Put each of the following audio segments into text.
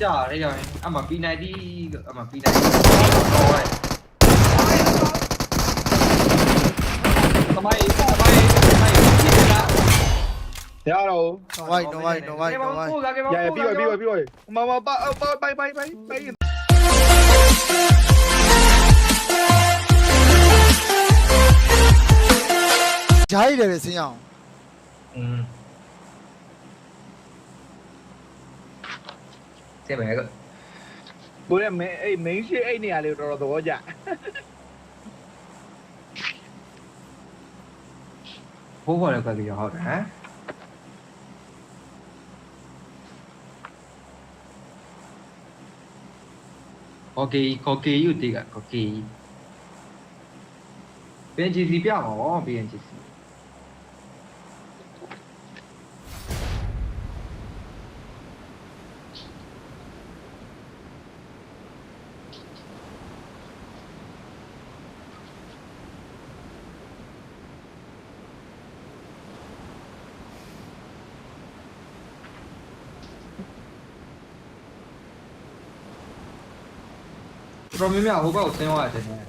ကြာတယ်ရောအမ P90 အမ P90 တော့ရဲသမိုင်းသမိုင်းသမိုင်းကြည့်လားရတော့တော့ဝိုက်တော့ဝိုက်တော့ဝိုက်တော့ဝိုက်ရရပြီးပြီပြီးပြီပြီးပြီမမပါပါဘိုင်ဘိုင်ဘိုင်ဘိုင်ဂျားရည်တယ်ပဲဆင်းရအောင်อืม ဆင်းမယ်ကွကိုရဲ့မင်းအဲ့ main shit အဲ့နေရာလေးကိုတော်တော်သဘောကျဘိုးဘော်လည်းကွက်ပြီးတော့ဟုတ်တယ်ဟမ်ကော်ကေကော်ကေယူတေးကကော်ကေ BNGC ပြပါဘော BNGC တော်တော်များများဟိုဘက်ကိုဆင်းသွားတယ်တဲ့ဟွန်း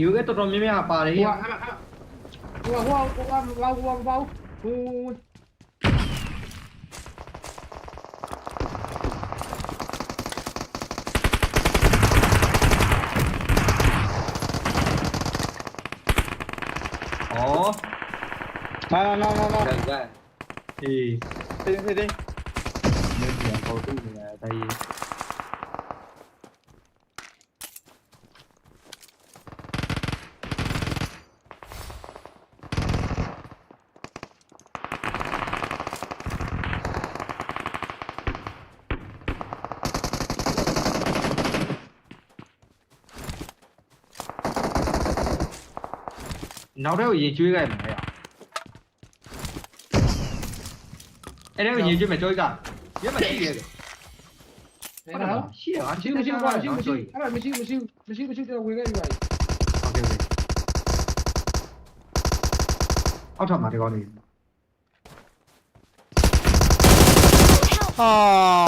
ယူကတော်တော်များများပါတယ်ဟိုဟိုဟိုဟိုဟိုဟိုဟိုဟိုဟိုဩနာနာနာနာဒါကအေးတင်းတင်းတင်းမြေပြန်ပေါ်တူနေတာဒါကြီးနောက် thôi cái gì là tại vì 나오라고 얘 주의가 있는 거야. 에라고 얘 주면 저희가 别把这接着。干啥？谢啊！行不行？不行不行？俺俩不行不行不行不行，这回来一个。OK OK。奥特曼这高的。啊！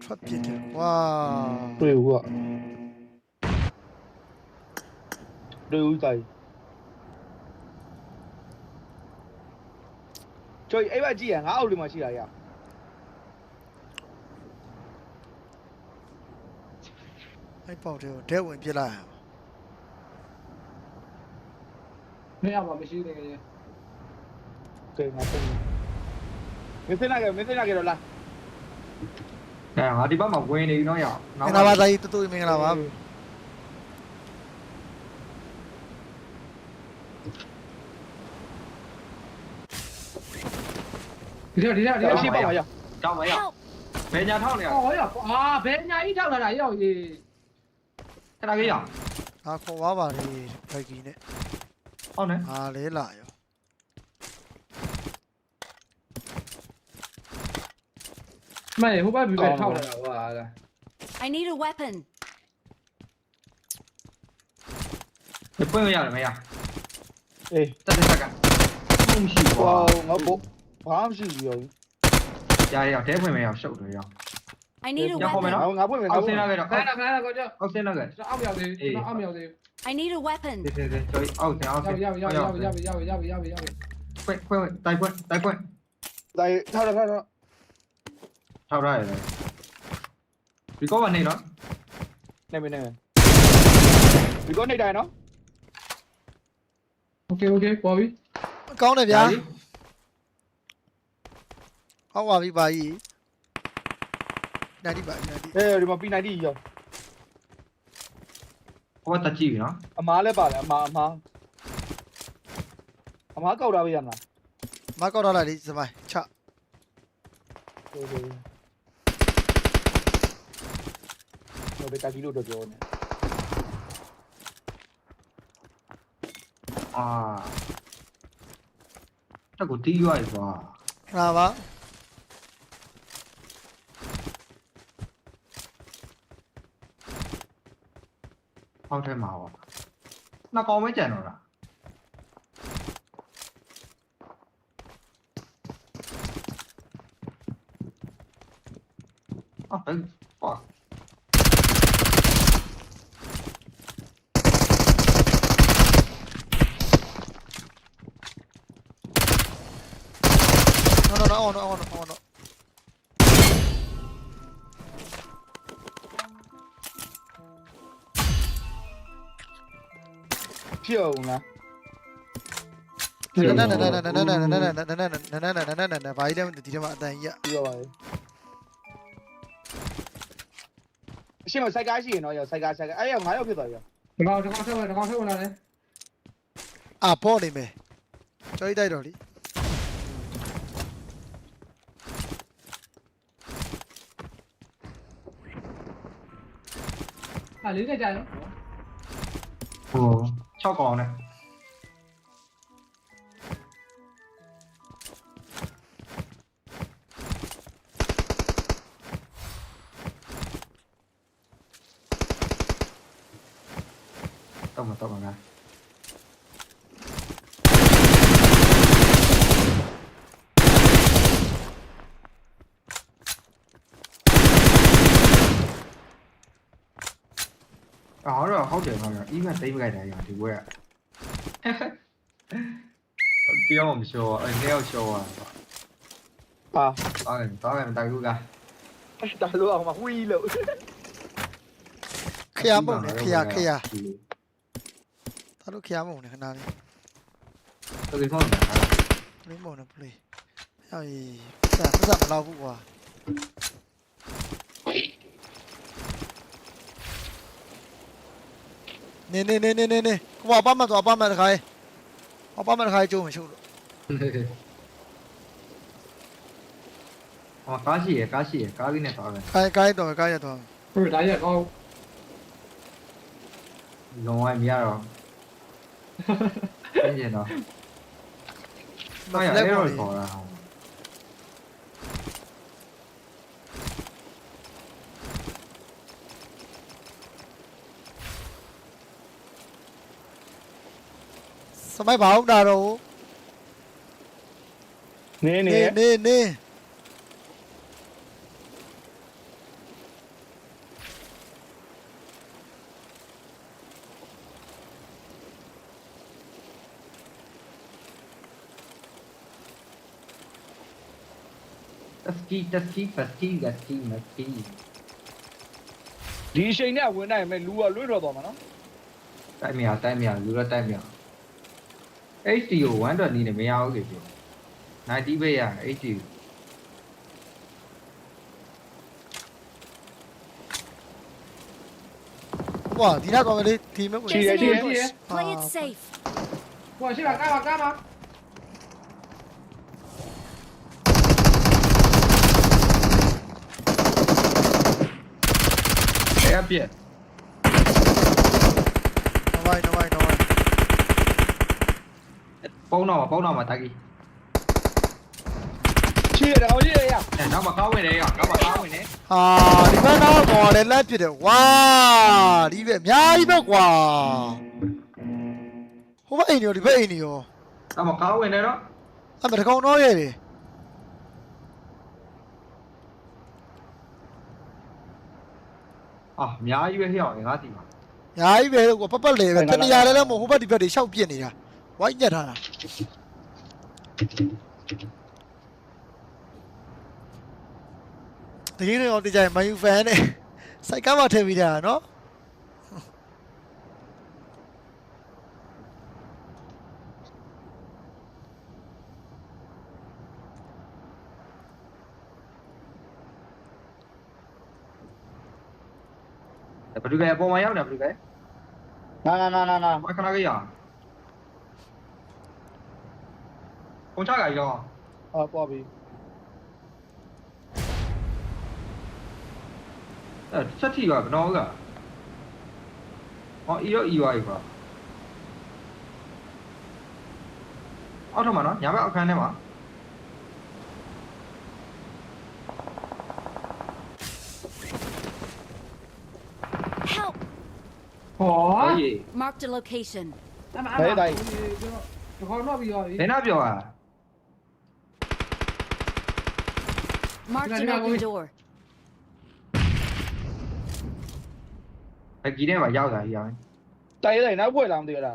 出屁了！哇！队伍啊！队伍在。 ကတွေ့ဦးတိုင်းကျော်အဲ့ဘက်ကြည့်ရငါအောက်လေးမှာရှိတာရအဲ့ပေါက်တဲ့ကိုဒဲဝင်ပြစ်လိုက်အောင်မရပါမရှိတယ်ကြီးကဲငါတင်းမင်းစနာကမင်းစနာကတော့လာအဲငါဒီဘက်မှာဝင်နေပြီနော်ရအောင်မင်္ဂလာပါသားကြီးတူတူမင်္ဂလာပါ ဒီတော့ဒီတော့ဒီတော့ရှိပါမှာရကြောက်မရဘယ်ညာထောက်နေရအော်ရအာဘယ်ညာကြီးထောက်လာတာရောက်ကြီးအဲ့ဒါကြီးရဟာခေါ်သွားပါလေဘိုက်ကီနဲ့ဟုတ်နေဟာလဲလာရောမင်းဟိုဘက်ဘီဘက်ထောက်လာတာဟွာ I need a weapon. ဒီပွင့်ရတယ်မရအေးတက်တက်တက်ကမရှိဘူးဟောကွာငါဘောဘာ မရှိဘူးရောကြာရအောင်တဲဖွင့်မယ်အောင်ရှုပ်တယ်ရအောင် I need a ညောင်းခေါ်မယ် weapon. နော်ငါပွင့်မယ်ငါအောက်ပွစင့်င့်လာခဲ့တော့ခဏခဏကိုကြောက်အောက်စင်းလာခဲ့ အောက်မြောက်သေးကျွန်တော်အောက်မြောက်သေး I need a ဒီ weapon. ဒီဒီကျွန်တော်အောက်စင်းအောက်စရင်းပြီရပြီရပြီရပြီရပြီရပြီရပြီရပြီဖွင့်ဖွင့်တိုက်ဖွင့်တိုက်ဖွင့်ဒါထားထားထားထောက်ရတယ်ဒီကောကနေနော်နေမနေဒီကောနေတိုင်းနော် โอเคโอเคပေါ်ပြီကောင်းတယ်ဗျာ ဟောက်ပါပြီပါကြီးနိုင်ပါနိုင်အေးဒီမှာ P90 ရောဟိုကတက်ကြည့်ပြီနော်အမားလည်းပါတယ်အမားအမားအမားကောက်တာပဲရမလားမကောက်တော့လိုက်လေစပိုင်ချဟုတ်တယ်ဟိုဘက်ကကြီးလို့တော့ပြောနေအာတက်ကိုတီးရွာရကွာခဏပါ ဖောက်ထဲမှာပေါ့နှစ်ကောင်ပဲကြံတော့တာအော်ဘယ်ပေါ့တော့တော့တော့တော့ ဖြစ်အောင်လားနနနနနနနနနနနနနနနနနနဘာကြီးလဲဒီထဲမှာအတန်ကြီးပြီးတော့ပါလေအရှင်မစိုက်ကားရှိရင်တော့ရောစိုက်ကားစိုက်ကားအဲ့ရောငါရောက်ဖြစ်သွားပြီဒီကောင်ဒီကောင်ဆက်ဝင်ဒီကောင်ဆက်ဝင်လာတယ်အာပေါ်နေမယ်ကြော်တိုက်တော့လीဟာလေးနဲ့ ช่อกองนะ ต้องมาต้องมานะ အော်တော့ဟုတ်တယ်ဟုတ်တယ်အီးမသိမ့်ကြိုက်တယ်ညာဒီဘွဲကပြောမှမရှောအဲနေရောက်ရှောอ่ะဟာတောင်းတယ်တောင်းတယ်တိုက်ဘူးကဒါလို့အောင်မဝီးလို့ခရမုံနေခရခရဒါလို့ခရမုံနေခဏလေးတော်တော်ဟုတ်တယ်ပလေးမုံနေပလေးဟောကြီးစစမလောက်ဘူးကွာ နေနေနေနေနေနေကွာအပမတော့အပမတခါရေးအပမတခါရေးကျုံမရှိဘူးလို့ဟောကားရှိရကားရှိရကားလေးနဲ့တောင်းတယ်ခိုင်းခိုင်းတော့ခိုင်းရတော့ဟုတ်ဒါရကောင်းလုံးဝမရတော့ပြင်းကျင်တော့မအားရလက်အဲ့ပေါ်တော့လေခေါ် တာဟောစမိုက်ဘာဟုတ်တာတော့နေနေနေနေနေတက်စကီတက်စကီဖက်စကီဂတ်စကီမစကီဒီအချိန်နဲ့ဝင်နိုင်မယ်လူကလွတ်တော်သွားမှာနော်တိုက်မရတိုက်မရလူတော့တိုက်မရ HD ကို1တော့နီးနေမရဘူးလေပြော90ပဲရ HD ဟွာဒီနောက်ကောင်လေးဒီမဲ့ကိုရှိတယ်ရှိတယ် Ambush. Play it Ah. safe. ဟိုရှိပါကားပါကားပါအဲ့အပြက်နော်ဝိုင်းနော်ဝိုင်းနော်ဝိုင်း ပုံတော့ပုံတော့မှာတိုက်ကြီးရှိရတယ်အောင်ရှိရရအဲနောက်မှာကားဝင်တယ်ရောနောက်မှာကားဝင်တယ်ဟာဒီဘက်နောက်ကောင်လည်းလက်ပြစ်တယ်ဝါဒီဘက်အများကြီးပဲကွာဟိုဘက်အိမ်ရောဒီဘက်အိမ်ရောနောက်မှာကားဝင်တယ်တော့အမတကောင်တော့ရဲ့တယ်အာအများကြီးပဲဟျောင်းငါစီမှာအများကြီးပဲကွာပတ်ပတ်လေပဲတနေရာလည်းလည်းမဟုတ်ဟိုဘက်ဒီဘက်တွေရှောက်ပြစ်နေတာ quá nhiệt hả திடீர்னு வந்துச்சா my fan சைக்காமா டேவிடானோ Blue guy, apa mayam dah blue guy? Nah, nah, nah, nah, nah. Makan lagi ya. ကွန်ချကာကြီးတော့အော်ပွားပြီအဲချက်တီကဘယ်တော့လဲအော် EO EY ပါအောက်ထမှာနော်ညာဘက်အခန်းထဲမှာဟောဟုတ်ရေ Marked a location. ဒါမှအဲ့ဒါဒါခေါ်တော့ပြီးရောလေဘယ်နှပြောอ่ะ Marked an open door. Tại chỉ đem vào giao rồi rồi. Tay này nó quay làm được à?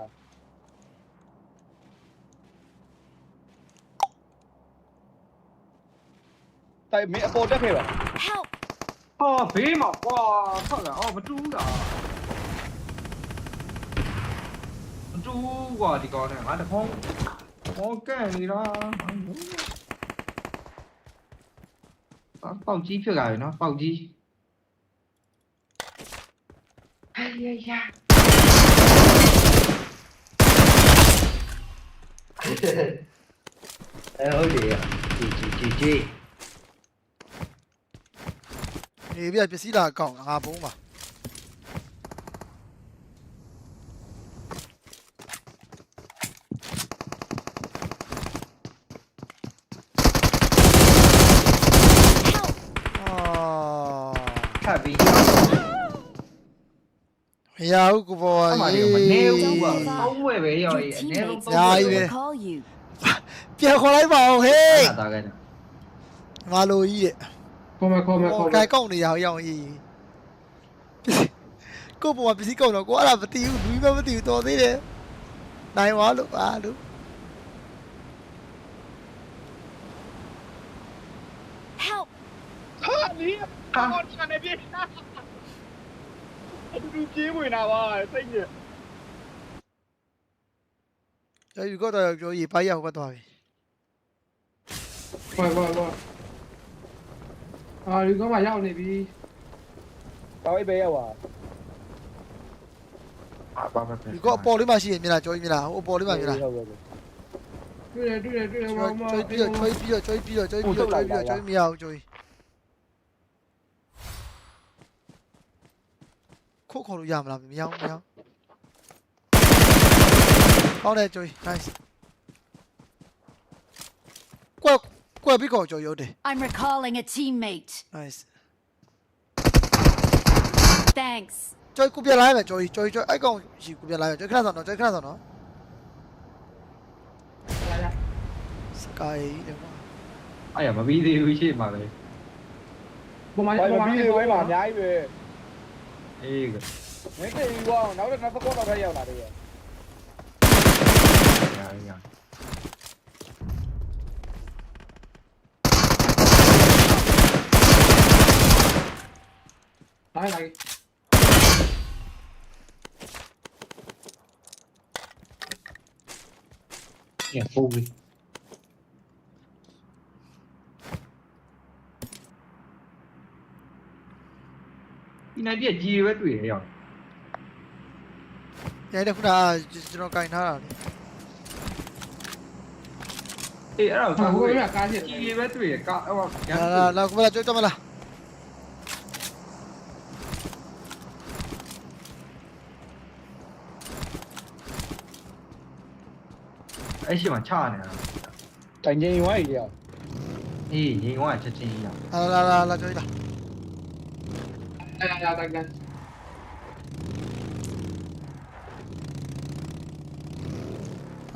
Tay mẹ bố chắc hiểu à? Help! Ờ, phí mà qua, sao là ô, vẫn trú đó. Vẫn trú qua thì còn này, lại được không? Ok, gì đó. ပေါက်ကြီးဖြစ်လာပြီနော်ပေါက်ကြီးဟာရရအဲဟုတ်တယ်ကြီးကြီးကြီးကြီးနေပြပစ္စည်းလာအကောင့်ငါဘုံပါ ရဘူးကိုပေါ်အမှန်တကယ်မနေဘူးကွာသုံးဝယ်ပဲရောက် Your ရင်အနည်းဆုံး teammates သုံးဝယ် will ပဲ recall you. ပြန်ခေါ်လိုက်ပါအောင်ဟေးအဲ့ဒါကလည်းငါလိုကြီးတဲ့ခေါ်မယ်ခေါ်မယ်ခေါ်မကိုယ်င်ကောက်နေရအောင်ရောက်အေးကိုပေါ်မှာပစ္စည်းကောက်တော့ကိုအဲ့ဒါမတီးဘူးလူကြီးမမတီးဘူးတော်သေးတယ်နိုင်သွားလို့ပါလို့ Help! ဟာနီးဟာကောချန်နေပြေးအတူတူပြေးဝင်တာပါစိတ်ညစ်ကျွန်တော်ကတော့ပြောရေးပိုင်းရောက်ပတ်သွားပြီခေါ်ခေါ်ခေါ်အာဒီကောင်မှရောက်နေပြီ ဘာဝိပဲရောက်ပါအာဘာပဲဒီကအပေါ်လေးမှရှိရင်မြင်လားကြောကြီးမြင်လားဟိုအပေါ်လေးမှမြင်လားဟုတ်ဟုတ်တွေ့တယ်တွေ့တယ်တွေ့တယ်ဘာမှကျွေးပြီးတော့ကျွေးပြီးတော့ကျွေးပြီးတော့ကျွေးပြီးတော့ကျွေးပြီးတော့ကျွေးမရအောင်ကျွေး ခုတ်ခေါ်လို့ရမလားမရအောင်မရအောင်ကောင်းတယ်ကျွေး nice ကွက်ကွက်ပြီးခေါ်ကြော်ရုပ်တယ် I'm recalling a teammate. nice Thanks. ကျွေးကိုပြလိုက်မယ်ကျွေးကျွေးကျွေးအဲ့ကောင်ရှိကိုပြလိုက်မယ်ကျွေးခဏဆောင်တော့ကျွေးခဏဆောင်တော့လာလာ sky တယ်ကွာအဲ့ရမပြီးသေးဘူးရှိမှာပဲပုံမှန်ဘာပုံမမှန်ပြီးသေးဘူးမှာအများကြီးပဲ အေးကမင်းတင်ယူအောင်နောက်တော့နောက်တစ်ခေါ က်တော့ရောက်လာတယ်ရရရလာလာရဖူးပြီဒီနေ့ပြကြီးပဲတွေ့ရရောက်ညတဲ့ခုနကကျွန်တော်ကင်ထားတာလေအေးအဲ့ဟာတော့ဟိုကိုကကားရှိတယ်ကြီးပဲတွေ့ရကဟိုလာလာလာကိုလာကျွေးတော့မလားအဲ့ရှိမှချနေတာတိုင်ချင်းဝိုင်းရောက်အေးရင်ကချက်ချင်းရောက် လာလာလာလာကျွေးလာလာလာ လာလာဟ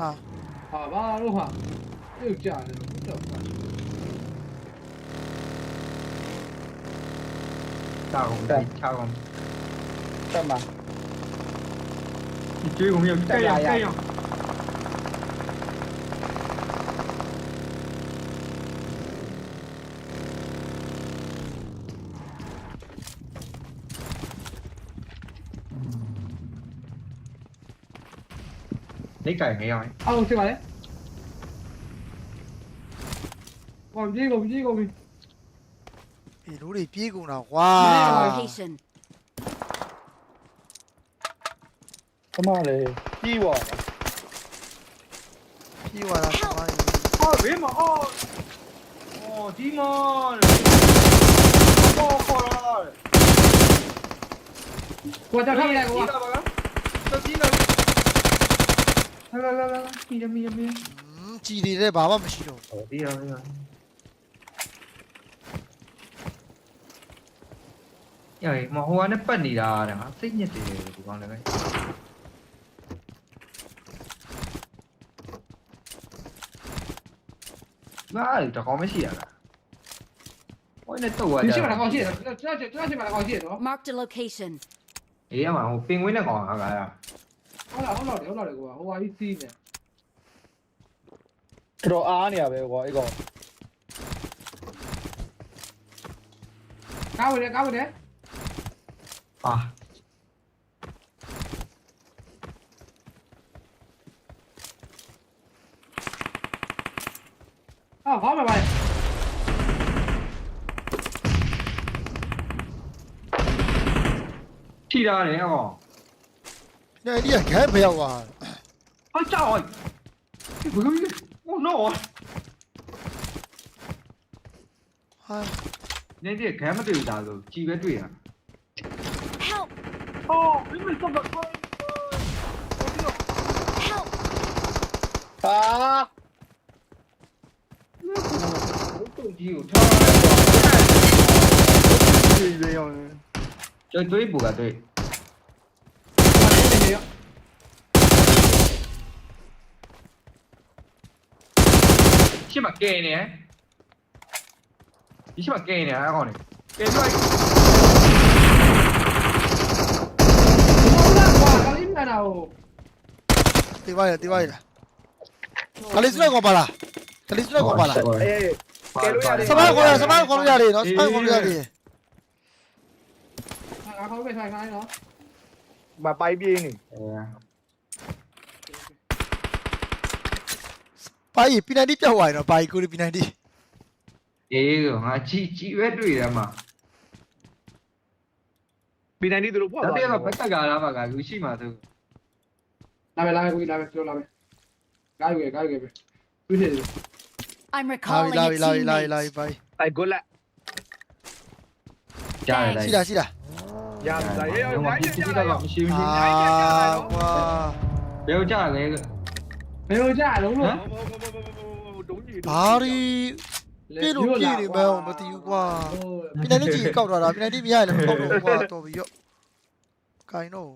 ာဟာဘာလို့ဟာပြုတ်ကြတယ်တော့တောင်းချောင်းတက်မှာဒီကျွေးကုန်ရောက်တက်ရော 没改没计啊？啊，我识埋你。我唔知，我唔知嗰边。比如你了，哇！他妈的，屁股！屁股他妈的！啊，别！我的妈！我！我再看一，我。 来来来来来，咪着咪着咪着， ကြည်နေတဲ့ဘာမှမရှိတော့ 哦，逼了逼了。呀，မဟိုကနဲ့ပတ်နေတာတဲ့ငါစိတ်ညစ်တယ်ဒီကောင်လည်းပဲငါတကောင်မရှိရလားဟိုနဲ့တော့ ဒီ ရ ရှိမှာကောင်းရှိတယ်ကျွန်တော်ကျွန်တော်ရှိမှာကောင်းရှိတယ်နော် Marked a location. အေးရမှာဟိုပင်ဝင်းနဲ့ကောင်ဟာကရ ဟုတ်လားဟုတ်လားဟုတ်လားကွာဟိုဟာကြီးစီးနေတော်တော်အားနေရပဲကွာအဲ့ကောင်ကားဝင်တယ်ကားဝင်တယ်အာဟာဟောမှာပါထိတာတယ်ဟော ဒီနေ့ဒီကဂဲဘယ်ရောက်သွားဟာကြောက်ဘယ်လိုလဲ Oh no ဟာနေဒီခဲမတွေ့ဘူးဒါဆိုကြည်ပဲတွေ့တာ Help! အော်ဘယ်မှာတော့ကွာ Help! ဟာတုံကြီးကိုထားဒီလေရောကျွေးတွေးပူကတွေး နေနေရော ရှစ်မကဲနေဒီရှစ်မကဲနေအဲ့ကောင်နေကဲကြွိုက်ဟုတ်လားကွာကာလီနာနာဟိုတေးပါရတေးပါရကလေးစနကောပါလားကလေးစနကောပါလားအေးစမကောရစမကောလို့ရတယ်နော်စမကောလို့ရတယ်ငါခေါ်ပဲဆိုင်ခိုင်းနော်မပိုက်ပြေးနေအဲ ပါရီပီနန်တီပြောက်သွားရင်တော့ပါရီကိုရီပီနန်တီအေးငါကြည်ကြည်ပဲတွေ့တယ်မှာပီနိုင်ဒီတို့ဖွာဒါသွားတည်းကဘက်ကကလာပါကလူရှိမှသူလာမယ်လာမယ်ကိုလာမယ်ပြောလာမယ်ကားယူရကားယူရပဲတွေ့နေတယ် I'm လာပြီ recalling လာ a ပြီလာပြီလာပြီလာ teammate. ပြီပါရီတိုက်ဂုတ်လက်ကြားရတယ်ရှိတာရှိတာရပြီလာရေရောဘာရိုင်းဖြစ်ရဖြစ်ရတော့ရောမရှိမရှိအာကွာဘယ်လိုကြားလဲ ဘယ်လိုကြာလုံးလို့တုံးကြီးဘာရီပြေလို့ပြေနေမဲမသိဘူးကွာပီနန်တီကြီးကောက်သွားတာပီနန်တီမရရင်လည်းမကောက်တော့ဘူးကွာတော်ပြီရော့ကိုင်းတော့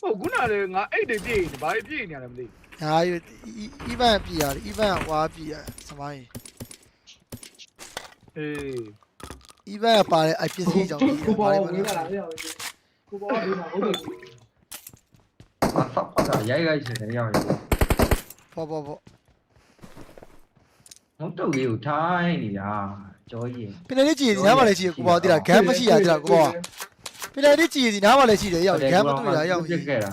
ဟုတ်ခုနကငါအိတ်တွေပြေးနေဘာပြေးနေရလဲမသိညာရီအီဗန်ပြေရတယ်အီဗန်ကွာပြေရစမိုင်းအေးအီဗန်ကပါတဲ့အိုက်ပစ္စည်းကြောင့်ပြေကိုးပေါ်ဘာဝင်လဲလာတာပြောကိုပေါ်ဒီမှာဟုတ်တယ်အ ဆောက်အအရိုက်ရိုက်ရှင်တယ်ရောက်ရင်ဘောဘောဘောငုတ်တုတ်လေးကိုထိုင်းနေတာကြောကြီးပီနန်တီကြီးဒီနားမှာလည်းရှိရကိုဘောတိလားဂမ်းမရှိရတိလားကိုဘောပီနန်တီကြီးဒီနားမှာလည်းရှိတယ်ရောက်ဂမ်းမတွေ့တာရောက်ပြစ်ခဲ့တာ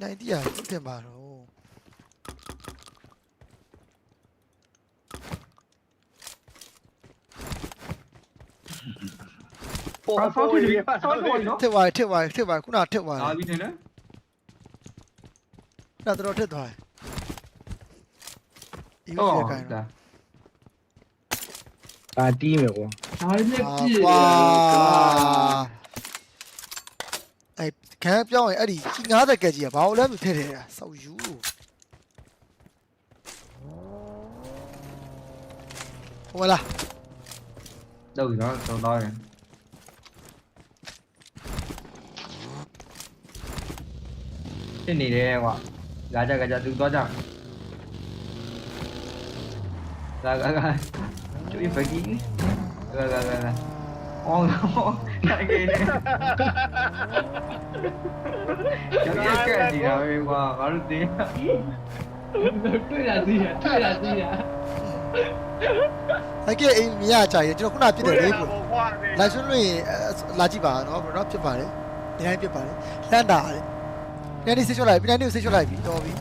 နိုင်တီးရတင်ပါတော့ ပေါ်ဆောပေါ်က်ကြည့်ရပြီဆောက်ကြည့်နော်ထစ်သွားထစ်သွားထစ်သွားခုနထစ်သွားလာပြီနေလေခုနတော့ထစ်သွားဒီဟောလိုခိုင်းဒါတော့အာတီးမယ်ကွာဒါလည်းပြည့်ကွာအဲ့ခံပြောင်းရင်အဲ့ဒီကြီး90ကက်ကြီးကဘာလို့လဲမထည့်ထဲတာစောက်ယူဟိုလာတော့ပြီနော်တော့တော့ရင် ဖြစ်နေတယ်ကွာလာကြကြသူသွားကြလာလာလာကျွေးဖကြီးလာလာလာလာအော်နိုင်နေတယ်ကျွန်တော်ကကြည့်ရပဲကွာငါတို့တင်းတွေ့တာသိရတွေ့တာသိရအဲ့ကဲအိမ်မြရကြရကျွန်တော်ခုနပြစ်တယ်လေးကိုခွာနေလာဆွလို့ရင်လာကြည့်ပါနော်ဘရောဖြစ်ပါတယ်ဒီတိုင်းဖြစ်ပါတယ်လန်တာ တဲ့ပြန်ဒီဆေးချွတ်လိုက်ပြန်ဒီကိုဆေးချွတ်လိုက်ပြီတော်ပြီ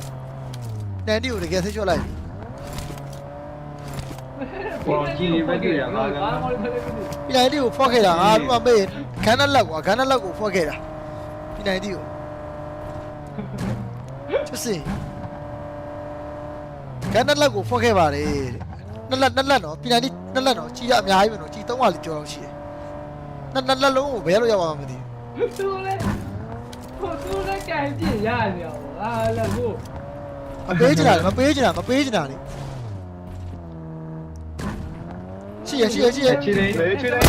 ပြန်ဒီကိုတကယ်ဆေးချွတ်လိုက်ပြီပေါ်ကြည့်နေပဲတွေ့ရမှာကပြန်ဒီကိုဖောက်ခဲ့တာငါတို့ကမေးခန်းနဲ့လက်ကွာခန်းနဲ့လက်ကိုဖောက်ခဲ့တာပြန်ဒီကိုချစ်စင်ခန်းနဲ့လက်ကိုဖောက်ခဲ့ပါတယ်တဲ့နှစ်လက်နှစ်လက်နော်ပြန်ဒီနှစ်လက်နော်ကြီးရအများကြီးပဲနော်ကြီးသုံးပါလိကြောတော့ရှိတယ်နှစ်နှစ်လက်လုံးကိုဘယ်လိုရောက်အောင်မသိဘူး သူလည်းကြိုင်ပြင်ရနေရောဟာလည်းဟိုမပေးချင်တာလေမပေးချင်တာမပေးချင်တာလေရှိရရှိရရှိရချီလေးလေချီလေး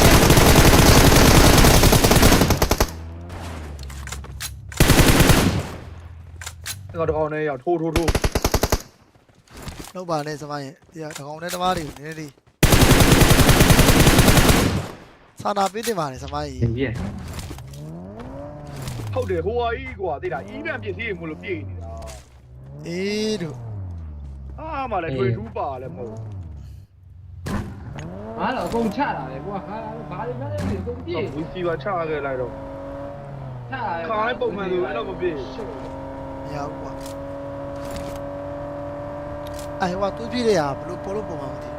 တော့တော့နဲ့ရထိုးထိုးထိုးလောက်ပါနဲ့စမရင်ဒီကကောင်နဲ့တမားတွေကိုနည်းနည်းလေးစာနာပေးတင်ပါနဲ့စမရင်ပြည့် ဟုတ်တယ်ဟိုဟာကြီးကွာသိတာအီးပြန်ပြည့်စည်မလို့ပြေးနေတာအေးတို့အားမလည်းတွေ့ထူးပါလည်းမဟုတ်ငါတော့အကုန်ချတာလေကွာဟာဘာတွေမှလည်းအကုန်ပြေးဘူးစီပါချခဲ့လိုက်တော့ချတာခါလိုက်ပုံမှန်လိုအဲ့တော့မပြေးမရဘူးကွာအဲဟိုကသူပြည့်ရဘလို့ပေါ်လို့ပုံမှန်မသိ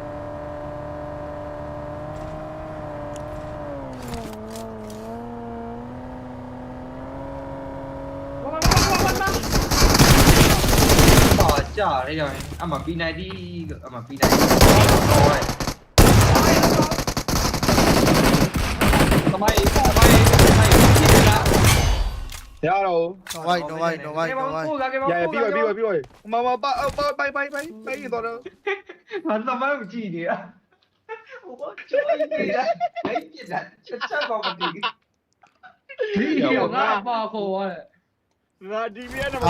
ဘာဘာဘာဘာဘာ ပါကြာရဲရောင်းအမ P90 လို့အမ P90 ဟောရဲသမိုင်းသမိုင်းသမိုင်းကြည့်လားရတော့နော်ဝိုင်းနော်ဝိုင်းနော်ဝိုင်းနော်ဝိုင်းရရပြီးပြီပြီးပြီပြီးပြီမမပါပိုင်ပိုင်ပိုင်ပိုင်တော့တော့ငါသမိုင်းကိုကြည့်နေတာဟိုချိုးနေတာလိုက်ပြစ်တာချက်ချက်ကောမတည်ဒီရောငါပါခေါ်ရတယ် ငါဒီမြဲတော့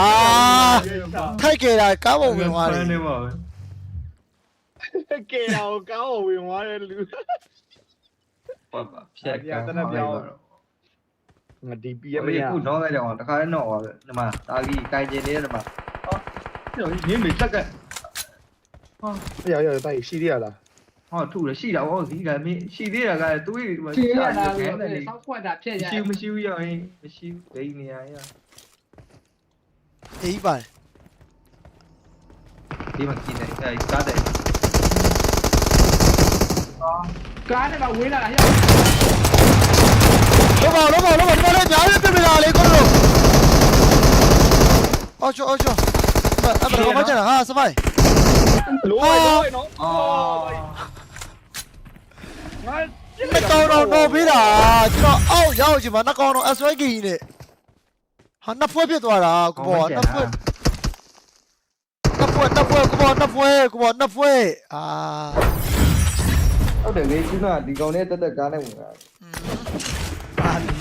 ထိုက်ကြတာကားပုံဝင်သွားတယ်နေမှာပဲကဲတော့ကောင်းဝင်သွားတဲ့လူပါပါဖြက်ကန်းငါဒီပြရရမမရရခုတော့လည်းတော့တခါလည်းတော့ပါပဲဒီမှာတာကြီးကိုင်ကျင်နေတယ်ဒီမှာဟောညင်းမေတက်ကဟောရရတိုက်ရှိရလားဟောထုရရှိတာဟောဒီကမင်းရှိသေးတာကသူ့ဒီမှာဖြည့်ရတာခဲလို့တယ်လေစောက်ခွက်တာဖြည့်ရမရှိမရှိဘူးရောင်းမရှိဘူးဒိနေရရ အေးပါတယ်ဒီမှာกินတယ်အဲကားတယ်ကားနဲ့တော့ဝေးလာတာရောက်လောပါလောပါလောပါဒီမှာလည်းညာရေးပြပြလာလေကိုတို့အော်ချောအော်ချောအဲ့ဒါတော့မကျန်ဟာစမိုင်းလိုးလိုးနော်အော်ငါမတော်တော့တော့ပေးတာကျွန်တော်အောက်ရောက် ဟာနှစ်ဖွဲဖြစ်သွားတာကိုဘောနှစ်ဖွဲနှစ်ဖွဲနှစ်ဖွဲကိုဘောနှစ်ဖွဲကိုဘောနှစ်ဖွဲအာဟုတ်တယ်လေခုနကဒီကောင်နဲ့တက်တက်ကားနဲ့ဝင်လာတာ